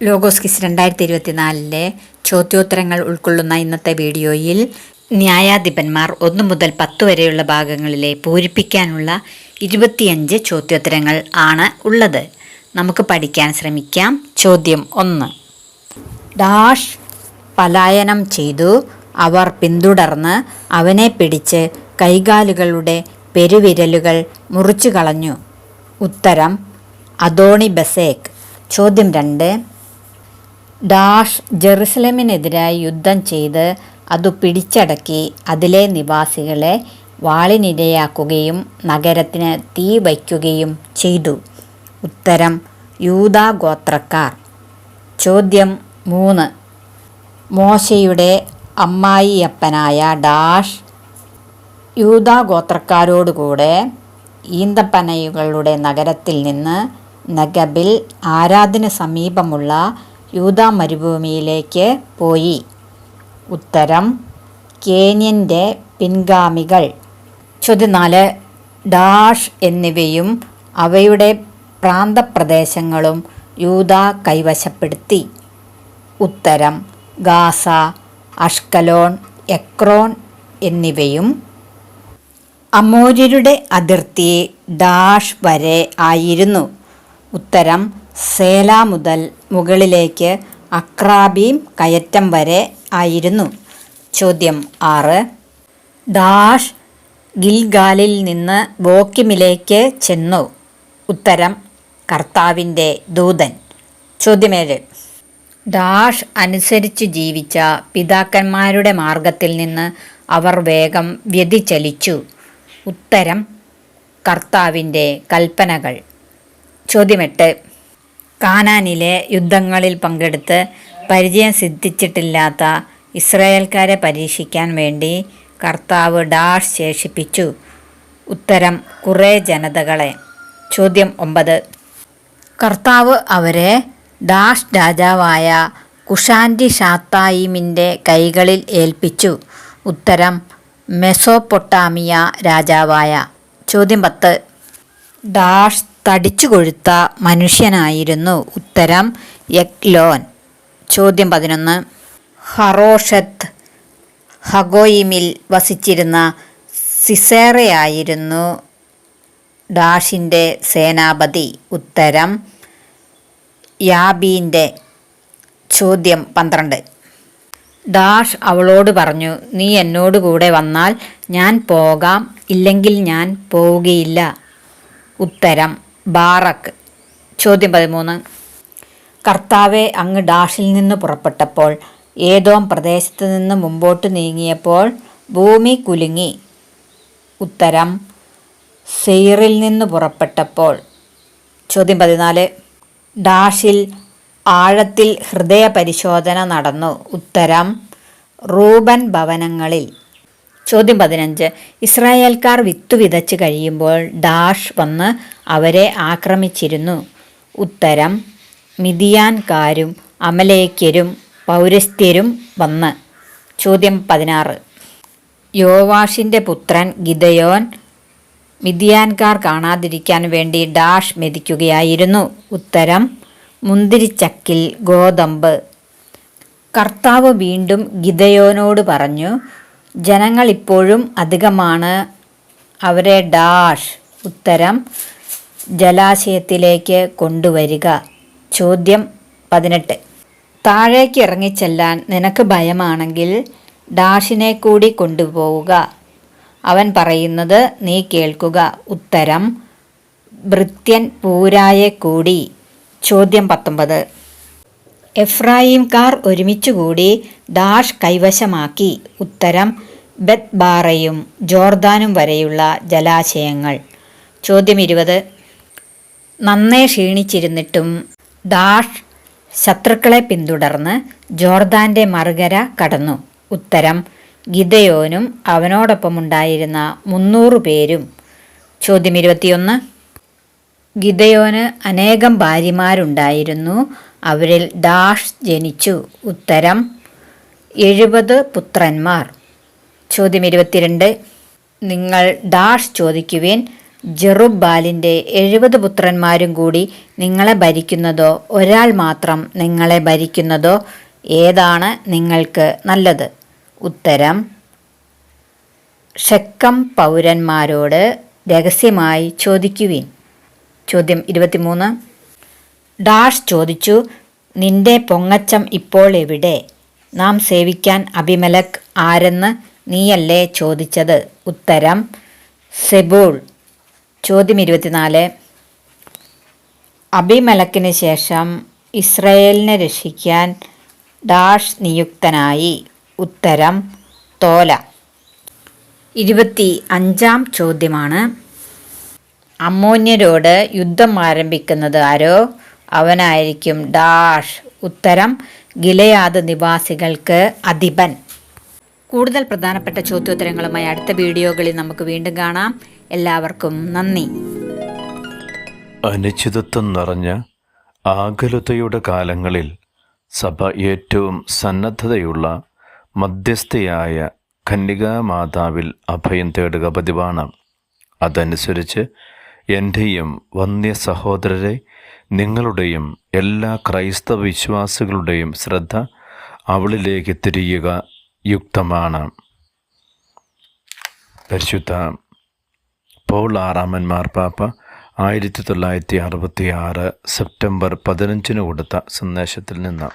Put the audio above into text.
Logos kiss രണ്ടായിരത്തി ഇരുപത്തിനാലിലെ ചോദ്യോത്തരങ്ങൾ ഉൾക്കൊള്ളുന്ന ഇന്നത്തെ വീഡിയോയിൽ ന്യായാധിപന്മാർ ഒന്ന് മുതൽ പത്ത് വരെയുള്ള ഭാഗങ്ങളിലെ പൂരിപ്പിക്കാനുള്ള ഇരുപത്തിയഞ്ച് ചോദ്യോത്തരങ്ങൾ ആണ് ഉള്ളത്. നമുക്ക് പഠിക്കാൻ ശ്രമിക്കാം. ചോദ്യം ഒന്ന്. ഡാഷ് പലായനം ചെയ്തു. അവർ പിന്തുടർന്ന് അവനെ പിടിച്ച് കൈകാലുകളുടെ പെരുവിരലുകൾ മുറിച്ചു കളഞ്ഞു ഉത്തരം അദോണി ബസേക്ക് ചോദ്യം രണ്ട്. ഡാഷ് ജെറുസലമിനെതിരായി യുദ്ധം ചെയ്ത് അതു പിടിച്ചടക്കി അതിലെ നിവാസികളെ വാളിനിരയാക്കുകയും നഗരത്തിന് തീ വയ്ക്കുകയും ചെയ്തു. ഉത്തരം യൂദാ ഗോത്രക്കാർ. ചോദ്യം മൂന്ന്. മോശയുടെ അമ്മായിയപ്പനായ ഡാഷ് യൂദാ ഗോത്രക്കാരോടുകൂടെ ഈന്തപ്പനയുകളുടെ നഗരത്തിൽ നിന്ന് നഗബിൽ ആരാധന സമീപമുള്ള യൂദാ മരുഭൂമിയിലേക്ക് പോയി. ഉത്തരം കേന്യന്റെ പിൻഗാമികൾ. ചോദ്യം നാല് ഡാഷ് എന്നിവയും അവയുടെ പ്രാന്തപ്രദേശങ്ങളും യൂത കൈവശപ്പെടുത്തി. ഉത്തരം ഗാസ അഷ്കലോൺ എക്രോൺ എന്നിവയും അമോര്യരുടെ അതിർത്തി ഡാഷ് വരെ ആയിരുന്നു. ഉത്തരം സേല മുതൽ മുകളിലേക്ക് അക്രാബീം കയറ്റം വരെ ആയിരുന്നു. ചോദ്യം ആറ്. ഡാഷ് ഗിൽഗാലിൽ നിന്ന് വോക്കിമിലേക്ക് ചെന്നു. ഉത്തരം കർത്താവിന്റെ ദൂതൻ. ചോദ്യമേഴ് ഡാഷ് അനുസരിച്ച് ജീവിച്ച പിതാക്കന്മാരുടെ മാർഗത്തിൽ നിന്ന് അവർ വേഗം വ്യതിചലിച്ചു. ഉത്തരം കർത്താവിന്റെ കൽപ്പനകൾ. ചോദ്യമെട്ട് കാനാനിലെ യുദ്ധങ്ങളിൽ പങ്കെടുത്ത് പരിചയം സിദ്ധിച്ചിട്ടില്ലാത്ത ഇസ്രായേൽക്കാരെ പരീക്ഷിക്കാൻ വേണ്ടി കർത്താവ് ഡാഷ് ശേഷിപ്പിച്ചു. ഉത്തരം കുറേ ജനതകളെ. ചോദ്യം ഒമ്പത്. കർത്താവ് അവരെ ഡാഷ് രാജാവായ കുഷാന്റി ഷാത്തായിമിന്റെ കൈകളിൽ ഏൽപ്പിച്ചു. ഉത്തരം മെസോപ്പൊട്ടാമിയ രാജാവായ. ചോദ്യം പത്ത്. ഡാഷ് തടിച്ചു കൊഴുത്ത മനുഷ്യനായിരുന്നു. ഉത്തരം യക്ലോൻ ചോദ്യം പതിനൊന്ന്. ഹറോഷത്ത് ഹഗോയിമിൽ വസിച്ചിരുന്ന സിസേറയായിരുന്നു ഡാഷിന്റെ സേനാപതി. ഉത്തരം യാബീന്റെ. ചോദ്യം പന്ത്രണ്ട്. ഡാഷ് അവളോട് പറഞ്ഞു നീ എന്നോട് കൂടെ വന്നാൽ ഞാൻ പോകാം ഇല്ലെങ്കിൽ ഞാൻ പോവുകയില്ല. ഉത്തരം ബാറക്ക്. ചോദ്യം പതിമൂന്ന്. കർത്താവെ അങ്ങ് ഡാഷിൽ നിന്ന് പുറപ്പെട്ടപ്പോൾ ഏതോം പ്രദേശത്ത് നിന്ന് മുമ്പോട്ട് നീങ്ങിയപ്പോൾ ഭൂമി കുലുങ്ങി. ഉത്തരം സെയ്റിൽ നിന്ന് പുറപ്പെട്ടപ്പോൾ. ചോദ്യം പതിനാല്. ഡാഷിൽ ആഴത്തിൽ ഹൃദയ പരിശോധന നടന്നു. ഉത്തരം റൂബൻ ഭവനങ്ങളിൽ. ചോദ്യം പതിനഞ്ച്. ഇസ്രായേൽക്കാർ വിത്തു വിതച്ച് കഴിയുമ്പോൾ ഡാഷ് വന്ന് അവരെ ആക്രമിച്ചിരുന്നു. ഉത്തരം മിതിയാൻകാരും അമലേക്യരും പൗരസ്ത്യരും വന്ന്. ചോദ്യം പതിനാറ്. യോവാഷിന്റെ പുത്രൻ ഗിതയോൻ മിതിയാൻകാർ കാണാതിരിക്കാൻ വേണ്ടി ഡാഷ് മെതിക്കുകയായിരുന്നു. ഉത്തരം മുന്തിരിച്ചക്കിൽ ഗോതമ്പ്. കർത്താവ് വീണ്ടും ഗിതയോനോട് പറഞ്ഞു ജനങ്ങൾ ഇപ്പോഴും അധികമാണ്. അവരെ ഡാഷ് ഉത്തരം ജലാശയത്തിലേക്ക് കൊണ്ടുവരിക. ചോദ്യം പതിനെട്ട്. താഴേക്ക് ഇറങ്ങിച്ചെല്ലാൻ നിനക്ക് ഭയമാണെങ്കിൽ ഡാഷിനെ കൂടി കൊണ്ടുപോവുക. അവൻ പറയുന്നത് നീ കേൾക്കുക. ഉത്തരം ഭൃത്യൻ പൂരായെ കൂടി. ചോദ്യം പത്തൊമ്പത്. എഫ്രായിംകാർ ഒരുമിച്ചുകൂടി ഡാഷ് കൈവശമാക്കി. ഉത്തരം ബെത് ബാറയും ജോർദാനും വരെയുള്ള ജലാശയങ്ങൾ. ചോദ്യം ഇരുപത്. നന്നേ ക്ഷീണിച്ചിരുന്നിട്ടും ഡാഷ് ശത്രുക്കളെ പിന്തുടർന്ന് ജോർദാന്റെ മറുകര കടന്നു. ഉത്തരം ഗിതയോനും അവനോടൊപ്പമുണ്ടായിരുന്ന മുന്നൂറ് പേരും. ചോദ്യം ഇരുപത്തിയൊന്ന്. ഗിതയോന് അനേകം ഭാര്യമാരുണ്ടായിരുന്നു. അവരിൽ ഡാഷ് ജനിച്ചു. ഉത്തരം എഴുപത് പുത്രന്മാർ. ചോദ്യം ഇരുപത്തിരണ്ട്. നിങ്ങൾ ഡാഷ് ചോദിക്കുവേൻ ജെറുബാലിന്റെ എഴുപത് പുത്രന്മാരും കൂടി നിങ്ങളെ ഭരിക്കുന്നതോ ഒരാൾ മാത്രം നിങ്ങളെ ഭരിക്കുന്നതോ ഏതാണ് നിങ്ങൾക്ക് നല്ലത്? ഉത്തരം ഷെക്കം പൗരന്മാരോട് രഹസ്യമായി ചോദിക്കുവിൻ. ചോദ്യം ഇരുപത്തിമൂന്ന്. ഡാഷ് ചോദിച്ചു നിന്റെ പൊങ്ങച്ചം ഇപ്പോൾ എവിടെ? നാം സേവിക്കാൻ അഭിമലക് ആരെന്ന് നീയല്ലേ ചോദിച്ചത്? ഉത്തരം സെബൂൾ. ചോദ്യം ഇരുപത്തിനാല്. അഭിമലക്കിന് ശേഷം ഇസ്രയേലിനെ രക്ഷിക്കാൻ ഡാഷ് നിയുക്തനായി. ഉത്തരം തോല. ഇരുപത്തി അഞ്ചാം ചോദ്യമാണ്. അമ്മോന്യരോട് യുദ്ധം ആരംഭിക്കുന്നത് ആരോ? അവനായിരിക്കും ഡാഷ്. ഉത്തരം ഗിലയാദ് നിവാസികൾക്ക് അധിപൻ. കൂടുതൽ പ്രധാനപ്പെട്ട ചോദ്യോത്തരങ്ങളുമായി അടുത്ത വീഡിയോകളിൽ നമുക്ക് വീണ്ടും കാണാം. എല്ലാവർക്കും നന്ദി. അനിശ്ചിതത്വം നിറഞ്ഞ ആകുലതയുടെ കാലങ്ങളിൽ സഭ ഏറ്റവും സന്നദ്ധതയുള്ള മധ്യസ്ഥയായ മാതാവിൽ അഭയം തേടുക പതിവാണ്. അതനുസരിച്ച് എന്റെയും വന്യ സഹോദരരെ നിങ്ങളുടെയും എല്ലാ ക്രൈസ്തവ വിശ്വാസികളുടെയും ശ്രദ്ധ അവളിലേക്ക് തിരിയുക യുക്തമാണ്. പരിശുദ്ധ പോൾ ആറാമൻ മാർപ്പാപ്പ ആയിരത്തി തൊള്ളായിരത്തി അറുപത്തി ആറ് സെപ്റ്റംബർ പതിനഞ്ചിന് കൊടുത്ത സന്ദേശത്തിൽ നിന്ന്